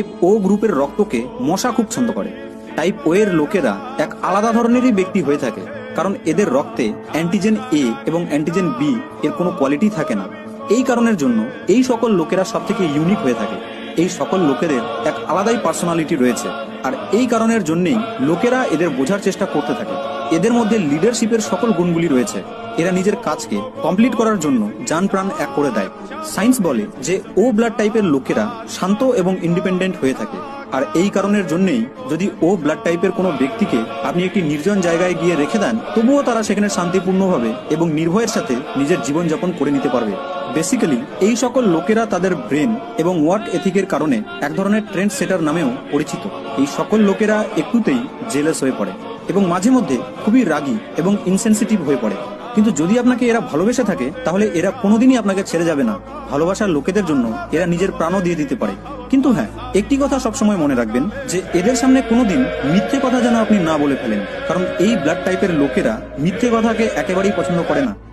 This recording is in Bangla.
টাইপ ও গ্রুপের রক্তকে মশা খুব পছন্দ করে। টাইপ ও এর লোকেরা এক আলাদা ধরনেরই ব্যক্তি হয়ে থাকে, কারণ এদের রক্তে অ্যান্টিজেন এ এবং অ্যান্টিজেন বি এর কোনো কোয়ালিটি থাকে না। এই কারণের জন্য এই সকল লোকেরা সব থেকে ইউনিক হয়ে থাকে। এই সকল লোকেদের এক আলাদাই পার্সোনালিটি রয়েছে। আর এই কারণের জন্যেই লোকেরা এদের বোঝার চেষ্টা করতে থাকে। এদের মধ্যে লিডারশিপের সকল গুণগুলি রয়েছে। এরা নিজের কাজকে কমপ্লিট করার জন্য যান প্রাণ এক করে দেয়। সায়েন্স বলে যে, ও ব্লাড টাইপের লোকেরা শান্ত এবং ইন্ডিপেন্ডেন্ট হয়ে থাকে। আর এই কারণের জন্যই যদি ও ব্লাড টাইপের কোনো ব্যক্তিকে আপনি একটি নির্জন জায়গায় গিয়ে রেখে দেন, তবুও তারা সেখানে শান্তিপূর্ণভাবে এবং নির্ভয়ের সাথে নিজের জীবনযাপন করে নিতে পারবে। বেসিক্যালি এই সকল লোকেরা তাদের ব্রেন এবং ওয়ার্ক এথিকের কারণে এক ধরনের ট্রেন্ড সেটার নামেও পরিচিত। এই সকল লোকেরা একটুতেই জেলেস হয়ে পড়ে। এবং মাঝে মধ্যে খুবই রাগী এবং ইনসেন্সিটিভ হয়ে পড়ে। কিন্তু যদি আপনাকে এরা ভালোবেসে থাকে, তাহলে এরা কোনোদিনই আপনাকে ছেড়ে যাবে না। ভালোবাসার লোকেদের জন্য এরা নিজের প্রাণও দিয়ে দিতে পারে। কিন্তু হ্যাঁ একটি কথা সবসময় মনে রাখবেন যে, এদের সামনে কোনোদিন মিথ্যে কথা যেন আপনি না বলে ফেলেন। কারণ এই ব্লাড টাইপের লোকেরা মিথ্যে কথাকে একেবারেই পছন্দ করে না।